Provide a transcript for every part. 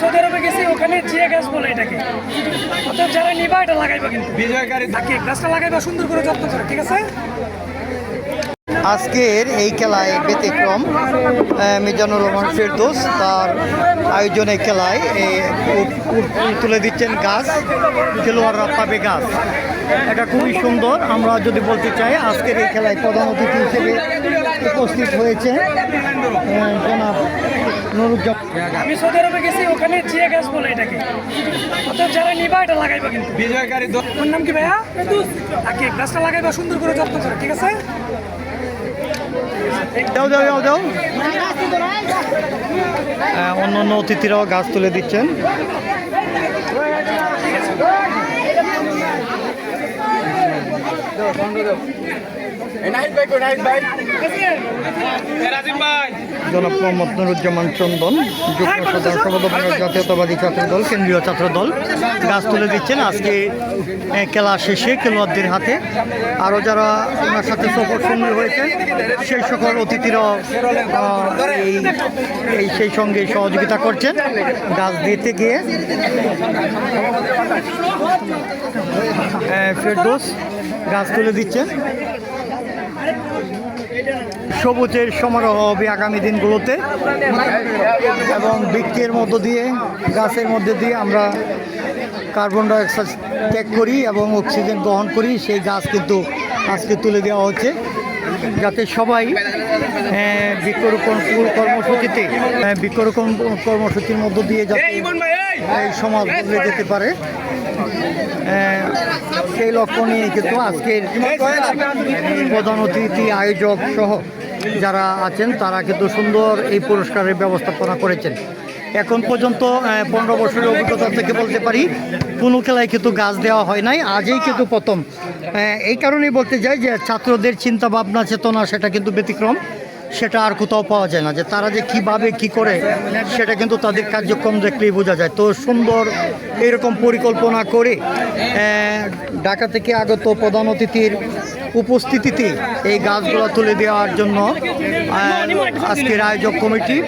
Saudi আরবে গেছি ওখানে জিয়া গাছ বলে এটাকে। অর্থাৎ যারা নিবা এটা লাগাইবা কিন্তু। বিজয়কারী তাকে গাছটা লাগাইবা সুন্দর করে যত্ন করে ঠিক আছে? আজকের এই খেলায় ব্যতিক্রম মিজানুর রহমান ফেরদোস তার আয়োজনে খেলায় তুলে দিচ্ছেন গাছ খেলোয়াড়রা পাবে গাছ। এটা খুবই সুন্দর। আমরা যদি বলতে চাই আজকের এই খেলায় প্রধান অতিথি হিসেবে উপস্থিত হয়েছে জনাব আমি সৌদি আরবে গেছি ওখানে জিয়া গাছ বলে এটাকে। অর্থাৎ যারা নিবা এটা লাগাইবা কিন্তু। বিজয়কারী ওর নাম কি ভাইয়া? তাকে গাছটা লাগাইবা সুন্দর করে যত্ন করে ঠিক আছে? দাও দাও দাও দাও। অন্য অন্য অতিথিরাও গাছ তুলে দিচ্ছেন। নাহিত ভাই রাজিম ভাই? জনাব মোহাম্মদ নুরুজ্জামান চন্দন যুগ্ম সাধারণ সম্পাদক জাতীয়তাবাদী ছাত্র দল কেন্দ্রীয় ছাত্র দল গাছ তুলে দিচ্ছেন। আজকে খেলা শেষে খেলোয়াড়দের হাতে। আরও যারা ওনার সাথে সফর সঙ্গী হয়েছেন সেই সকল অতিথিরাও এই সেই সঙ্গে সহযোগিতা করছেন। গাছ দিতে গিয়ে। ফেরদোস গাছ তুলে দিচ্ছেন। সবুজের সমারোহ হবে আগামী দিনগুলোতে এবং বৃক্ষের মধ্য দিয়ে গাছের মধ্যে দিয়ে আমরা কার্বন ডাইঅক্সাইড ত্যাগ করি এবং অক্সিজেন গ্রহণ করি। সেই গাছ কিন্তু আজকে তুলে দেওয়া হচ্ছে যাতে সবাই বৃক্ষরোপণ কর্মসূচিতে বৃক্ষরোপণ কর্মসূচির মধ্য দিয়ে যাতে সমাজ বদলে যেতে পারে। সেই লক্ষ্য নিয়ে কিন্তু আজকের প্রধান অতিথি, আয়োজক সহ যারা আছেন, তারা কিন্তু সুন্দর এই পুরস্কারের ব্যবস্থাপনা করেছেন। এখন পর্যন্ত পনেরো বছরের অভিজ্ঞতা থেকে বলতে পারি, কোনো খেলায় কিন্তু গাছ দেওয়া হয় নাই, আজই কিন্তু প্রথম। এই কারণেই বলতে যাই যে ছাত্রদের চিন্তা ভাবনা চেতনা, সেটা কিন্তু ব্যতিক্রম। সেটা আর কোথাও পাওয়া যায় না যে তারা যে কীভাবে কি করে সেটা কিন্তু তাদের কার্যক্রম দেখলেই বোঝা যায়। তো সুন্দর এরকম পরিকল্পনা করে ঢাকা থেকে আগত প্রধান অতিথির উপস্থিতিতে এই গাছগুলো তুলে দেওয়ার জন্য আজকের আয়োজক কমিটি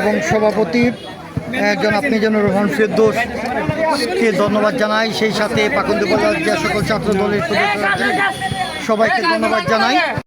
এবং সভাপতি আহ, আপনি যেন রোহন ফেরদোসকে ধন্যবাদ জানাই। সেই সাথে পাকুন্দি যে সকল ছাত্র দলের সবাইকে ধন্যবাদ জানাই।